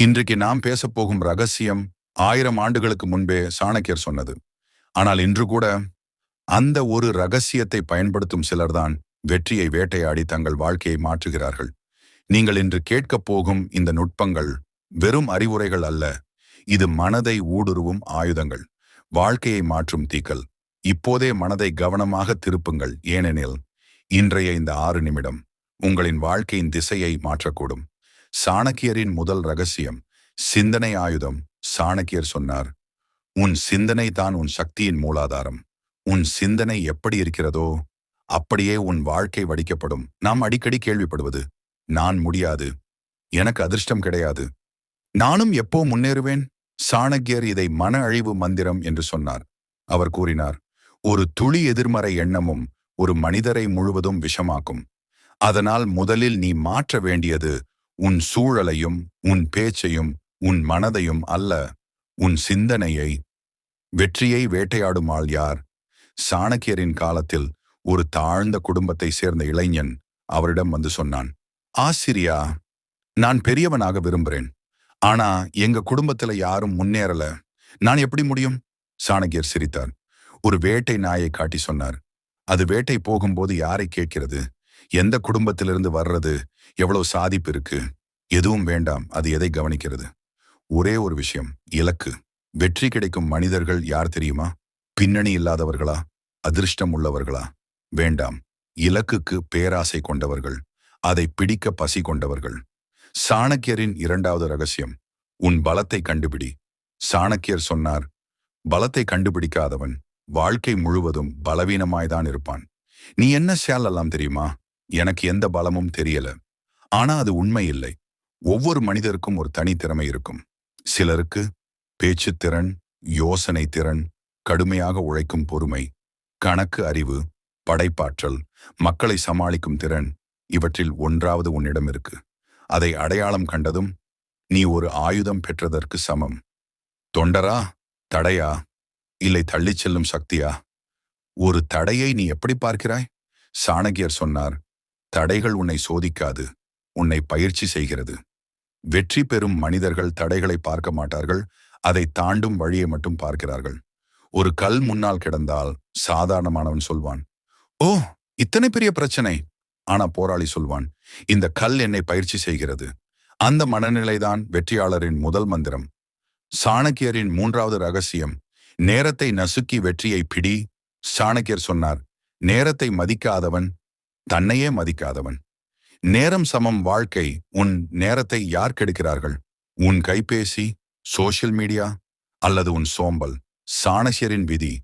இன்றைக்கு நாம் பேசப்போகும் ரகசியம் ஆயிரம் ஆண்டுகளுக்கு முன்பே சாணக்கியர் சொன்னது. ஆனால் இன்று கூட அந்த ஒரு ரகசியத்தை பயன்படுத்தும் சிலர்தான் வெற்றியை வேட்டையாடி தங்கள் வாழ்க்கையை மாற்றுகிறார்கள். நீங்கள் இன்று கேட்கப் போகும் இந்த நுட்பங்கள் வெறும் அறிவுரைகள் அல்ல இது மனதை ஊடுருவும் ஆயுதங்கள் வாழ்க்கையை மாற்றும் தீக்கல். இப்போதே மனதை கவனமாக திருப்புங்கள் ஏனெனில் இன்றைய இந்த ஆறு நிமிடம் உங்களின் வாழ்க்கையின் திசையை மாற்றக்கூடும். சாணக்கியரின் முதல் ரகசியம் சிந்தனை ஆயுதம் சாணக்கியர் சொன்னார். உன் சிந்தனை தான் உன் சக்தியின் மூலாதாரம். உன் சிந்தனை எப்படி இருக்கிறதோ அப்படியே உன் வாழ்க்கை வடிக்கப்படும். நாம் அடிக்கடி கேள்விப்படுவது நான் முடியாது. எனக்கு அதிர்ஷ்டம் கிடையாது. நானும் எப்போ முன்னேறுவேன்? சாணக்கியர் இதை மன அழிவு மந்திரம் என்று சொன்னார். அவர் கூறினார் ஒரு துளி எதிர்மறை எண்ணமும் ஒரு மனிதரை முழுவதும் விஷமாக்கும். அதனால் முதலில் நீ மாற்ற வேண்டியது உன் சூழலையும் உன் பேச்சையும் உன் மனதையும் அல்ல உன் சிந்தனையை வெற்றியை வேட்டையாடும் ஆள் யார்? சாணக்கியரின் காலத்தில் ஒரு தாழ்ந்த குடும்பத்தை சேர்ந்த இளைஞன் அவரிடம் வந்து சொன்னான் ஆசிரியா நான் பெரியவனாக விரும்புகிறேன் ஆனா எங்க குடும்பத்துல யாரும் முன்னேறல. நான் எப்படி முடியும்? சாணக்கியர் சிரித்தார். ஒரு வேட்டை நாயை காட்டி சொன்னார் அது வேட்டை போகும்போது யாரை கேட்கிறது? எந்த குடும்பத்திலிருந்து வர்றது? எவ்வளவு சாதிப்பு இருக்கு? எதுவும் வேண்டாம் அது எதை கவனிக்கிறது? ஒரே ஒரு விஷயம் இலக்கு. வெற்றி கிடைக்கும் மனிதர்கள் யார் தெரியுமா? பின்னணி இல்லாதவர்களா? அதிர்ஷ்டம் உள்ளவர்களா? வேண்டாம். இலக்குக்கு பேராசை கொண்டவர்கள் அதை பிடிக்க பசி கொண்டவர்கள். சாணக்கியரின் இரண்டாவது ரகசியம் உன் பலத்தை கண்டுபிடி. சாணக்கியர் சொன்னார் பலத்தை கண்டுபிடிக்காதவன் வாழ்க்கை முழுவதும் பலவீனமாய்தான் இருப்பான். நீ என்ன சேலலாம் தெரியுமா? எனக்கு எந்த பலமும் தெரியல. ஆனா அது உண்மை இல்லை. ஒவ்வொரு மனிதருக்கும் ஒரு தனித்திறமை இருக்கும். சிலருக்கு பேச்சு திறன் யோசனை திறன் கடுமையாக உழைக்கும் பொறுமை கணக்கு அறிவு படைப்பாற்றல் மக்களை சமாளிக்கும் திறன் இவற்றில் ஒன்றாவது உன்னிடம் இருக்கு. அதை அடையாளம் கண்டதும் நீ ஒரு ஆயுதம் பெற்றதற்கு சமம். தொண்டரா? தடையா? இல்லை தள்ளிச் செல்லும் சக்தியா? ஒரு தடையை நீ எப்படி பார்க்கிறாய்? சாணகியர் சொன்னார் தடைகள் உன்னை சோதிக்காது உன்னை பயிற்சி செய்கிறது. வெற்றி பெறும் மனிதர்கள் தடைகளை பார்க்க மாட்டார்கள் அதை தாண்டும் வழியை மட்டும் பார்க்கிறார்கள். ஒரு கல் முன்னால் கிடந்தால் சாதாரணமானவன் சொல்வான் ஓ இத்தனை பெரிய பிரச்சனை! ஆனா போராளி சொல்வான் இந்த கல் என்னை பயிற்சி செய்கிறது. அந்த மனநிலைதான் வெற்றியாளரின் முதல் மந்திரம். சாணக்கியரின் மூன்றாவது ரகசியம் நேரத்தை நசுக்கி வெற்றியை பிடி. சாணக்கியர் சொன்னார் நேரத்தை மதிக்காதவன் தன்னையே மதிக்காதவன். நேரம் சமம் வாழ்க்கை உன் நேரத்தை யார் கெடுக்கிறார்கள்? உன் கைபேசி சோஷியல் மீடியா அல்லது உன் சோம்பல்? சாணசியரின் விதி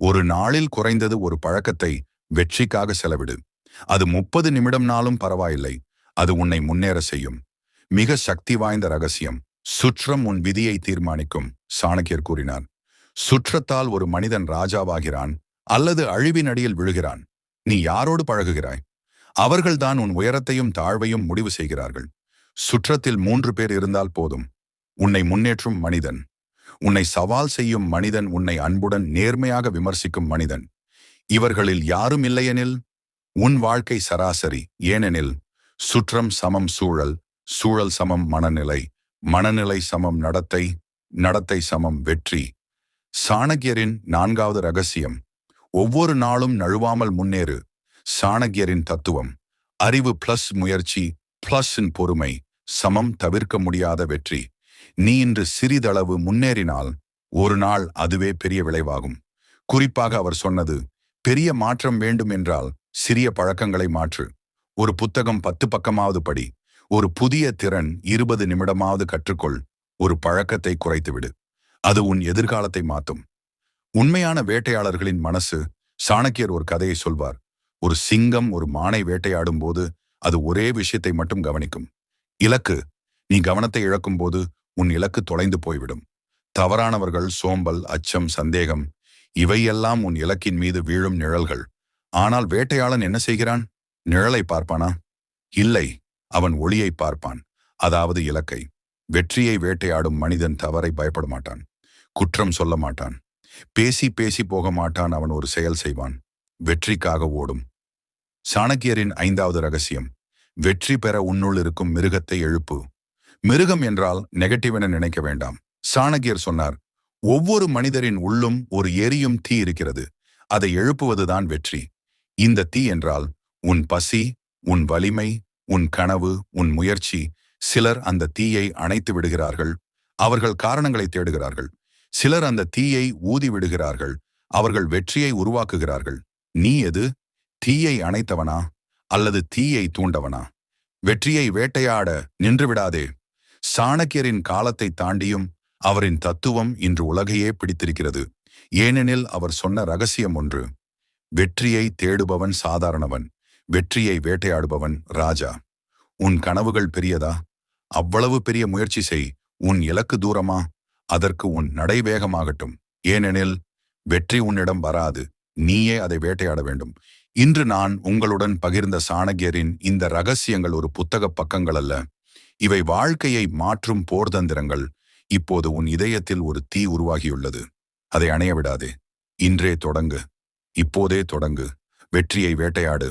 ஒரு நாளில் குறைந்தது ஒரு பழக்கத்தை வெற்றிக்காக செலவிடு. அது முப்பது நிமிடம்னாலும் பரவாயில்லை அது உன்னை முன்னேற செய்யும். மிக சக்தி வாய்ந்த ரகசியம் சுற்றம் உன் விதியை தீர்மானிக்கும் சாணக்கியர் கூறினார். சுற்றத்தால் ஒரு மனிதன் ராஜாவாகிறான் அல்லது அழிவின் அடியில் விழுகிறான். நீ யாரோடு பழகுகிறாய்? அவர்கள்தான் உன் உயரத்தையும் தாழ்வையும் முடிவு செய்கிறார்கள். சுற்றத்தில் மூன்று பேர் இருந்தால் போதும். உன்னை முன்னேற்றும் மனிதன். உன்னை சவால் செய்யும் மனிதன் உன்னை அன்புடன் நேர்மையாக விமர்சிக்கும் மனிதன். இவர்களில் யாரும் இல்லையெனில் உன் வாழ்க்கை சராசரி. ஏனெனில் சுற்றம் சமம் சூழல் சூழல் சமம் மனநிலை மனநிலை சமம் நடத்தை நடத்தை சமம் வெற்றி. சாணக்கியரின் நான்காவது ரகசியம் ஒவ்வொரு நாளும் நழுவாமல் முன்னேறு. சாணக்கியரின் தத்துவம். அறிவு பிளஸ் முயற்சி பிளஸின் பொறுமை சமம் தவிர்க்க முடியாத வெற்றி. நீ இன்று சிறிதளவு முன்னேறினால் ஒரு நாள் அதுவே பெரிய விளைவாகும். குறிப்பாக அவர் சொன்னது பெரிய மாற்றம் வேண்டும் என்றால் சிறிய பழக்கங்களை மாற்று. ஒரு புத்தகம் பத்து பக்கமாவது படி. ஒரு புதிய திறன் இருபது நிமிடமாவது கற்றுக்கொள். ஒரு பழக்கத்தை குறைத்துவிடு. அது உன் எதிர்காலத்தை மாற்றும் உண்மையான வேட்டையாளர்களின் மனசு சாணக்கியர் ஒரு கதையை சொல்வார். ஒரு சிங்கம் ஒரு மானை வேட்டையாடும் போது அது ஒரே விஷயத்தை மட்டும் கவனிக்கும். இலக்கு நீ கவனத்தை இழக்கும் போது உன் இலக்கு தொலைந்து போய்விடும். தவறானவர்கள் சோம்பல் அச்சம் சந்தேகம் இவையெல்லாம் உன் இலக்கின் மீது வீழும் நிழல்கள். ஆனால் வேட்டையாளன் என்ன செய்கிறான்? நிழலை பார்ப்பானா? இல்லை அவன் ஒளியை பார்ப்பான் அதாவது இலக்கை. வெற்றியை வேட்டையாடும் மனிதன் தவறை பயப்பட மாட்டான் குற்றம் சொல்ல மாட்டான் பேசி பேசி போக மாட்டான் அவன் ஒரு செயல் செய்வான். வெற்றிக்காக ஓடும். சாணக்கியரின் ஐந்தாவது ரகசியம் வெற்றி பெற உன்னுள் இருக்கும் மிருகத்தை எழுப்பு. மிருகம் என்றால் நெகட்டிவ் என நினைக்க வேண்டாம். சாணக்கியர் சொன்னார் ஒவ்வொரு மனிதரின் உள்ளும் ஒரு எரியும் தீ இருக்கிறது. அதை எழுப்புவதுதான் வெற்றி. இந்த தீ என்றால் உன் பசி உன் வலிமை உன் கனவு உன் முயற்சி. சிலர் அந்த தீயை அணைத்து விடுகிறார்கள். அவர்கள் காரணங்களை தேடுகிறார்கள். சிலர் அந்த தீயை ஊதி விடுகிறார்கள். அவர்கள் வெற்றியை உருவாக்குகிறார்கள். நீ எது? தீயை அணைத்தவனா அல்லது தீயை தூண்டவனா? வெற்றியை வேட்டையாட நின்றுவிடாதே. சாணக்கியரின் காலத்தை தாண்டியும் அவரின் தத்துவம் இன்று உலகையே பிடித்திருக்கிறது. ஏனெனில் அவர் சொன்ன ரகசியம் ஒன்று. வெற்றியை தேடுபவன் சாதாரணவன். வெற்றியை வேட்டையாடுபவன் ராஜா. உன் கனவுகள் பெரியதா? அவ்வளவு பெரிய முயற்சி செய். உன் இலக்கு தூரமா? அதற்கு உன் நடை வேகமாகட்டும் ஏனெனில் வெற்றி உன்னிடம் வராது. நீயே அதை வேட்டையாட வேண்டும். இன்று நான் உங்களுடன் பகிர்ந்த சாணகியரின் இந்த ரகசியங்கள் ஒரு புத்தக பக்கங்கள் அல்ல. இவை வாழ்க்கையை மாற்றும் போர்தந்திரங்கள் இப்போது உன் இதயத்தில் ஒரு தீ உருவாகியுள்ளது. அதை அணைய விடாதே. இன்றே தொடங்கு. இப்போதே தொடங்கு. வெற்றியை வேட்டையாடு.